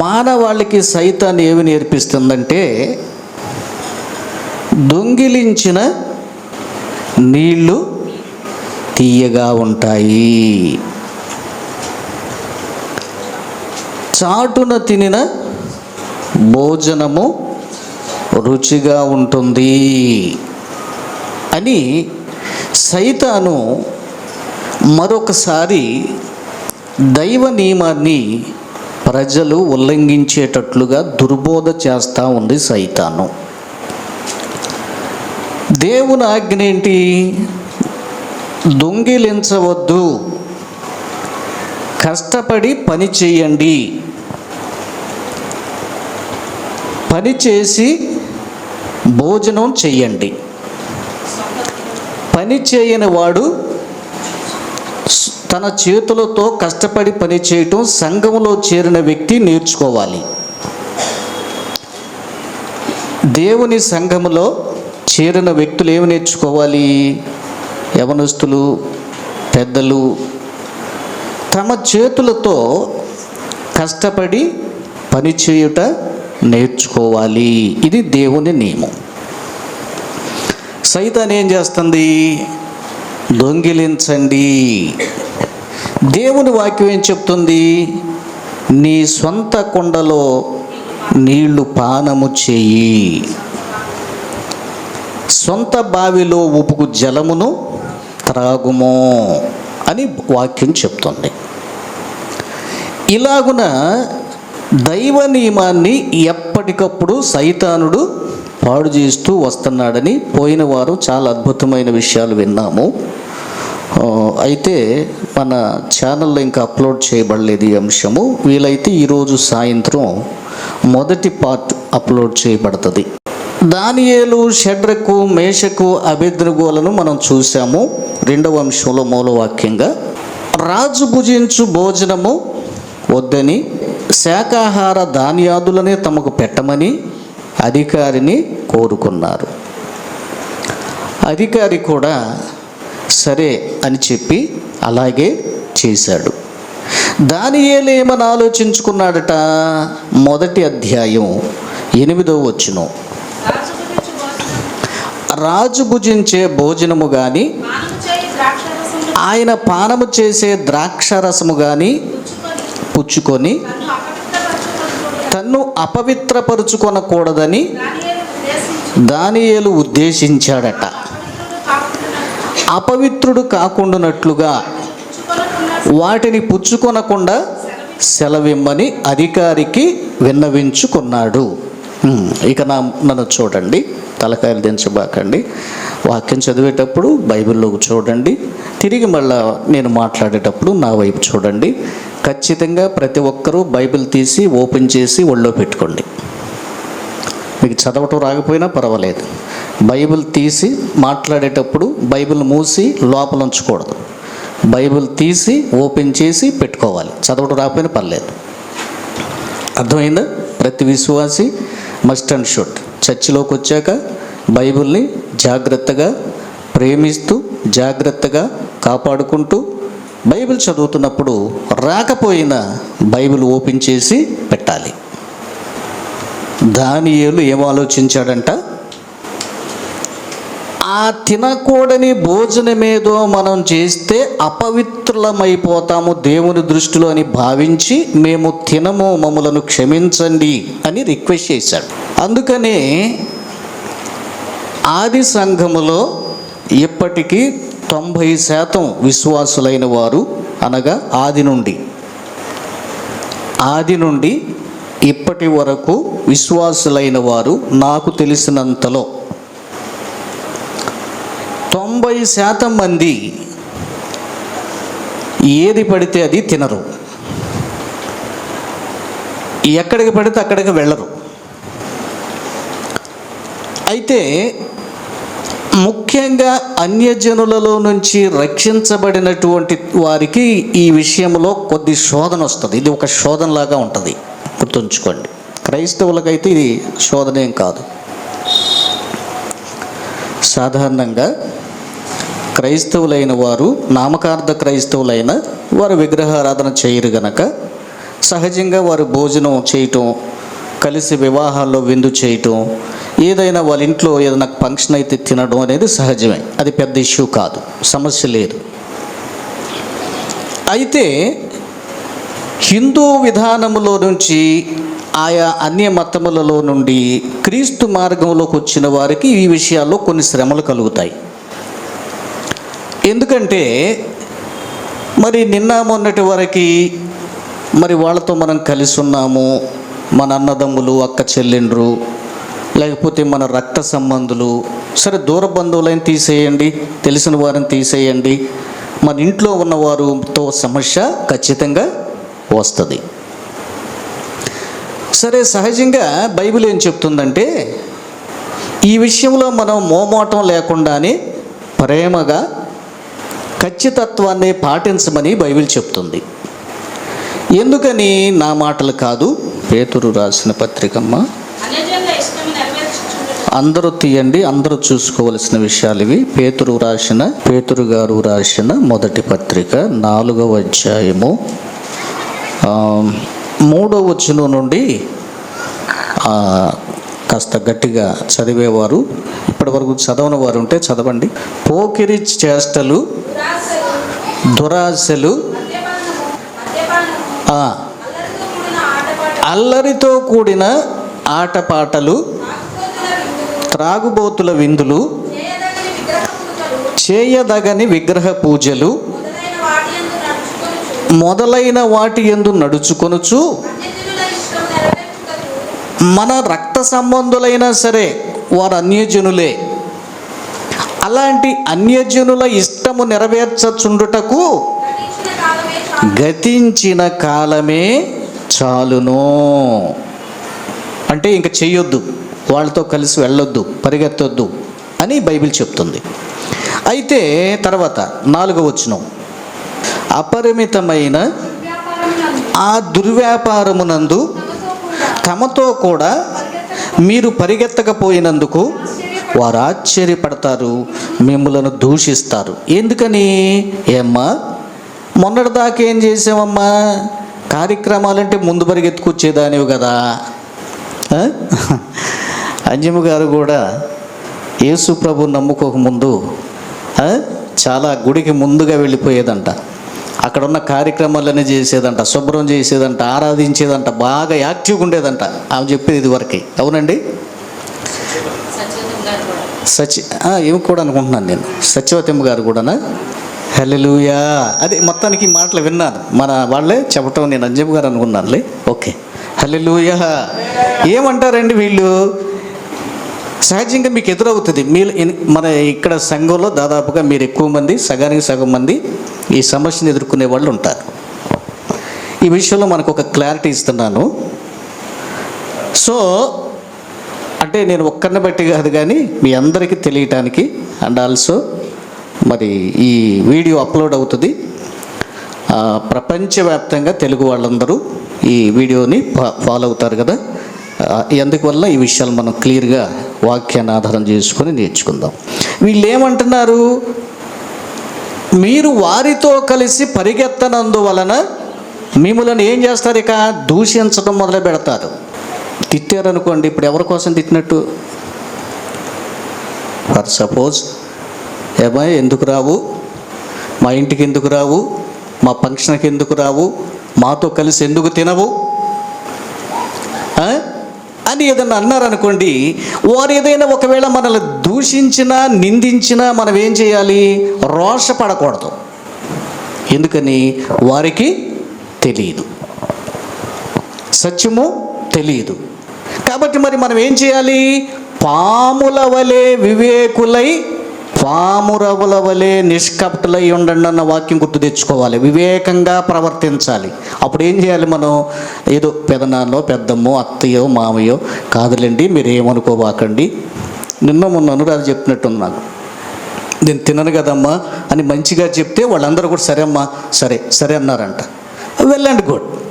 మానవాళికి సైతాన్ని ఏమి నేర్పిస్తుందంటే దొంగిలించిన నీళ్ళు తీయగా ఉంటాయి. చాటున తినిన భోజనము రుచిగా ఉంటుంది అని సైతాను మరొకసారి దైవ నియమాన్ని ప్రజలు ఉల్లంఘించేటట్లుగా దుర్బోధ చేస్తూ ఉంది సైతాను. దేవుని ఆజ్ఞ ఏంటి దొంగిలించవద్దు. కష్టపడి పని చేయండి. పని చేసి భోజనం చెయ్యండి పని చేయని వాడు తన చేతులతో కష్టపడి పని చేయటం సంఘంలో చేరిన వ్యక్తి నేర్చుకోవాలి. దేవుని సంఘములో చేరిన వ్యక్తులు ఏమి నేర్చుకోవాలి? యవనస్తులు పెద్దలు తమ చేతులతో కష్టపడి పని చేయుట నేర్చుకోవాలి. ఇది దేవుని నియమం. సైతాన్ ఏం చేస్తుంది? దొంగిలించండి. దేవుని వాక్యం ఏం చెప్తుంది? నీ సొంత కుండలో నీళ్ళు పానము చేయి. సొంత బావిలో ఉపుకు జలమును త్రాగుము అని వాక్యం చెప్తుంది. ఇలాగున దైవ నియమాన్ని ఎప్పటికప్పుడు సైతానుడు పాడు చేస్తూ వస్తున్నాడని పోయిన వారు చాలా అద్భుతమైన విషయాలు విన్నాము. అయితే మన ఛానల్లో ఇంకా అప్లోడ్ చేయబడలేదు ఈ అంశము. వీలైతే ఈరోజు సాయంత్రం మొదటి పార్ట్ అప్లోడ్ చేయబడుతుంది. దానియేలు షడ్రకు మేషకు అభిద్రగోలను మనం చూసాము రెండవ అంశంలో మూలవాక్యంగా రాజు భుజించు భోజనము వద్దని శాకాహార ధాన్యాదులనే తమకు పెట్టమని అధికారిని కోరుకున్నారు. అధికారి కూడా సరే అని చెప్పి అలాగే చేశాడు. దానియేలు ఏమని ఆలోచించుకున్నాడట? మొదటి అధ్యాయం ఎనిమిదో వచ్చును రాజు భుజించే భోజనము కానీ ఆయన పానము చేసే ద్రాక్షరసము కానీ పుచ్చుకొని తన్ను అపవిత్రపరుచుకొనకూడదని దానియేలు ఉద్దేశించాడట. అపవిత్రుడు కాకుండానట్లుగా వాటిని పుచ్చుకొనకుండా సెలవిమ్మని అధికారికి విన్నవించుకున్నాడు. ఇక నా నన్ను చూడండి. తలకాయలు దించబాకండి. వాక్యం చదివేటప్పుడు బైబిల్లోకి చూడండి. తిరిగి మళ్ళా నేను మాట్లాడేటప్పుడు నా వైపు చూడండి. ఖచ్చితంగా ప్రతి ఒక్కరూ బైబిల్ తీసి ఓపెన్ చేసి ఒళ్ళో పెట్టుకోండి. మీకు చదవటం రాకపోయినా పర్వాలేదు. బైబిల్ తీసి మాట్లాడేటప్పుడు బైబిల్ మూసి లోపల ఉంచకూడదు. బైబిల్ తీసి ఓపెన్ చేసి పెట్టుకోవాలి. చదవటం రాకపోయినా పర్లేదు. అర్థమైందా? ప్రతి విశ్వాసి మస్ట్ అండ్ షుడ్ చర్చిలోకి వచ్చాక బైబిల్ని జాగ్రత్తగా ప్రేమిస్తూ జాగ్రత్తగా కాపాడుకుంటూ బైబిల్ చదువుతున్నప్పుడు రాకపోయినా బైబిల్ ఓపెన్ చేసి పెట్టాలి. దానియేలు ఏం ఆలోచించాడంట? ఆ తినకూడని భోజనమేదో మనం చేస్తే అపవిత్రులమైపోతాము దేవుని దృష్టిలో అని భావించి మేము తినము మమ్మలను క్షమించండి అని రిక్వెస్ట్ చేశాడు. అందుకనే ఆది సంఘములో ఇప్పటికీ తొంభై శాతం విశ్వాసులైన వారు అనగా ఆది నుండి. ఆది నుండి ఇప్పటి వరకు విశ్వాసులైన వారు నాకు తెలిసినంతలో తొంభై శాతం మంది ఏది పడితే అది తినరు. ఎక్కడికి పడితే అక్కడికి వెళ్ళరు. అయితే ముఖ్యంగా అన్యజనులలో నుంచి రక్షించబడినటువంటి వారికి ఈ విషయంలో కొద్ది శోధన వస్తుంది. ఇది ఒక శోధనలాగా ఉంటుంది. గుర్తుంచుకోండి. క్రైస్తవులకైతే ఇది శోధనేం కాదు. సాధారణంగా క్రైస్తవులైన వారు నామకార్థ క్రైస్తవులైన వారు విగ్రహారాధన చేయరు గనక సహజంగా వారు భోజనం చేయటం కలిసి వివాహాల్లో విందు చేయటం ఏదైనా వాళ్ళ ఇంట్లో ఏదైనా ఫంక్షన్ అయితే తినడం అనేది సహజమే. అది పెద్ద ఇష్యూ కాదు. సమస్య లేదు. అయితే హిందూ విధానములో నుంచి ఆయా అన్య మతములలో నుండి క్రీస్తు మార్గంలోకి వచ్చిన వారికి ఈ విషయాల్లో కొన్ని శ్రమలు కలుగుతాయి. ఎందుకంటే మరి నిన్న మొన్నటి వరకు మరి వాళ్ళతో మనం కలిసి ఉన్నాము మన అన్నదమ్ములు అక్క చెల్లెండ్రు లేకపోతే మన రక్త సంబంధులు. సరే దూర బంధువులైన తీసేయండి తెలిసిన వారిని తీసేయండి. మన ఇంట్లో ఉన్నవారుతో సమస్య ఖచ్చితంగా వస్తుంది. సరే సహజంగా బైబిల్ ఏం చెప్తుందంటే ఈ విషయంలో మనం మోమాటం లేకుండానే ప్రేమగా ఖచ్చితత్వాన్ని పాటించమని బైబిల్ చెప్తుంది. ఎందుకని నా మాటలు కాదు? పేతురు రాసిన పత్రికమ్మ. అందరూ తీయండి అందరూ చూసుకోవలసిన విషయాలు ఇవి. పేతురు రాసిన పేతురు గారు రాసిన మొదటి పత్రిక నాలుగవ అధ్యాయము. మూడవ వచనం నుండి కాస్త గట్టిగా చదివేవారు. ఇప్పటి వరకు చదవని వారు ఉంటే చదవండి. పోకిరి చేష్టలు దురాశలు. అల్లరితో కూడిన ఆటపాటలు. త్రాగుబోతుల విందులు. చేయదగని విగ్రహ పూజలు. మొదలైన వాటి నడుచుకొనుచు ఎందు నడుచుకొనుచు. మన రక్త సంబంధులైనా సరే వారు అన్యజనులే అలాంటి అన్యజనుల ఇష్ట నెరవేర్చచుండుటకు గతించిన కాలమే గతించిన కాలమే చాలును. అంటే ఇంక చేయొద్దు వాళ్ళతో కలిసి వెళ్ళొద్దు పరిగెత్తొద్దు అని బైబిల్ చెప్తుంది. అయితే తర్వాత నాలుగో వచనం అపరిమితమైన ఆ దుర్వ్యాపారమునందు తమతో కూడా మీరు పరిగెత్తకపోయినందుకు వారు ఆశ్చర్యపడతారు. మిమ్మలను దూషిస్తారు. ఎందుకని? ఏమ్మా? మొన్నటిదాకా ఏం చేసామమ్మా కార్యక్రమాలంటే ముందు పరిగెత్తుకొచ్చేదానివి కదా. అంజమ్మ గారు కూడా యేసు ప్రభు నమ్ముకోకముందు చాలా గుడికి ముందుగా వెళ్ళిపోయేదంట. అక్కడ ఉన్న కార్యక్రమాలన్నీ చేసేదంట శుభ్రం చేసేదంట ఆరాధించేదంట బాగా యాక్టివ్గా ఉండేదంట. ఆమె చెప్పేది ఇది వరకే అవునండి? సచి ఆ, ఏమి కూడా అనుకుంటున్నాను నేను. సత్యవతమ్మ గారు కూడానా? హెలలుయా అదే మొత్తానికి మాటలు విన్నాను. మన వాళ్ళే చెప్పటం నేను అంజబ్ గారు అనుకున్నానులే. ఓకే. హెలలుయా ఏమంటారండి వీళ్ళు? సహజంగా మీకు ఎదురవుతుంది. మీరు మన ఇక్కడ సంఘంలో దాదాపుగా మీరు ఎక్కువ మంది సగానికి సగం మంది ఈ సమస్యను ఎదుర్కొనే వాళ్ళు ఉంటారు. ఈ విషయంలో మనకు ఒక క్లారిటీ ఇస్తున్నాను. సో అంటే నేను ఒక్కరిని బట్టి కాదు కానీ మీ అందరికీ తెలియటానికి అండ్ ఆల్సో మరి ఈ వీడియో అప్లోడ్ అవుతుంది. ప్రపంచవ్యాప్తంగా తెలుగు వాళ్ళందరూ ఈ వీడియోని ఫాలో అవుతారు కదా. ఆ, ఈ విషయాలు మనం క్లియర్గా వాక్యాన్ని ఆధారం చేసుకొని నేర్చుకుందాం. వీళ్ళు ఏమంటున్నారు మీరు వారితో కలిసి పరిగెత్తనందువలన మిమ్మల్ని ఏం చేస్తారు ఇక? దూషించడం మొదలు పెడతారు. తిట్టారనుకోండి ఇప్పుడు ఎవరి కోసం తిట్టినట్టు? ఫర్ సపోజ్ ఏమై ఎందుకు రావు? మా ఇంటికి ఎందుకు రావు? మా ఫంక్షన్కి ఎందుకు రావు? మాతో కలిసి ఎందుకు తినవు? అని ఏదన్నా అన్నారనుకోండి వారు ఏదైనా ఒకవేళ మనల్ని దూషించినా నిందించినా మనం ఏం చేయాలి? రోషపడకూడదు. ఎందుకని? వారికి తెలియదు సత్యము తెలియదు. కాబట్టి మరి మనం ఏం చేయాలి? పాముల వలె వివేకులై పామురవుల వలె నిష్కపటులై ఉండండి అన్న వాక్యం గుర్తు తెచ్చుకోవాలి. వివేకంగా ప్రవర్తించాలి. అప్పుడు ఏం చేయాలి మనం? ఏదో పెదనాన్నో పెద్దమ్మో అత్తయ్యో మామయ్యో కాదులేండి మీరు ఏమనుకోబాకండి నిన్న మొన్న అనురాధ చెప్పినట్టుంది నాకు. నేను తినను కదమ్మా అని మంచిగా చెప్తే వాళ్ళందరూ కూడా సరే అమ్మా సరే సరే అన్నారంట. Well and good.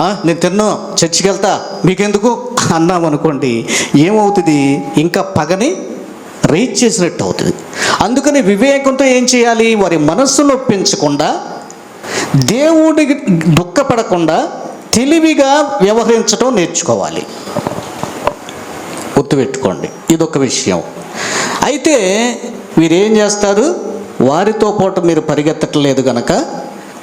నేను తిన్నా చర్చికి వెళ్తా. మీకెందుకు? అన్నాం అనుకోండి. ఏమవుతుంది? ఇంకా పగని రీచ్ చేసినట్టు అవుతుంది. అందుకని వివేకంతో ఏం చేయాలి? వారి మనస్సును ఒప్పించకుండా దేవుడికి దుఃఖపడకుండా తెలివిగా వ్యవహరించడం నేర్చుకోవాలి. గుర్తుపెట్టుకోండి. ఇదొక విషయం. అయితే మీరేం చేస్తారు? వారితో పాటు మీరు పరిగెత్తట్లేదు గనక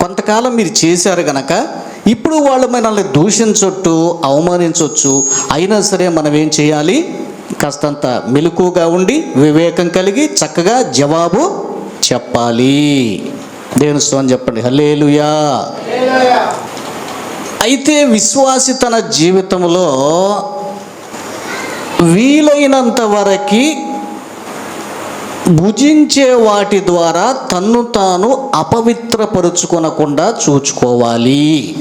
కొంతకాలం మీరు చేశారు గనక ఇప్పుడు వాళ్ళు మనల్ని దూషించొచ్చు అవమానించవచ్చు అయినా సరే మనం ఏం చేయాలి? కాస్తంత మెలకుగా ఉండి వివేకం కలిగి చక్కగా జవాబు చెప్పాలి. దేవుని స్తోత్రం చెప్పండి. హలేలుయా అయితే విశ్వాసి తన జీవితంలో వీలైనంత వరకు భుజించే వాటి ద్వారా తన్ను తాను అపవిత్రపరుచుకొనకుండా చూచుకోవాలి.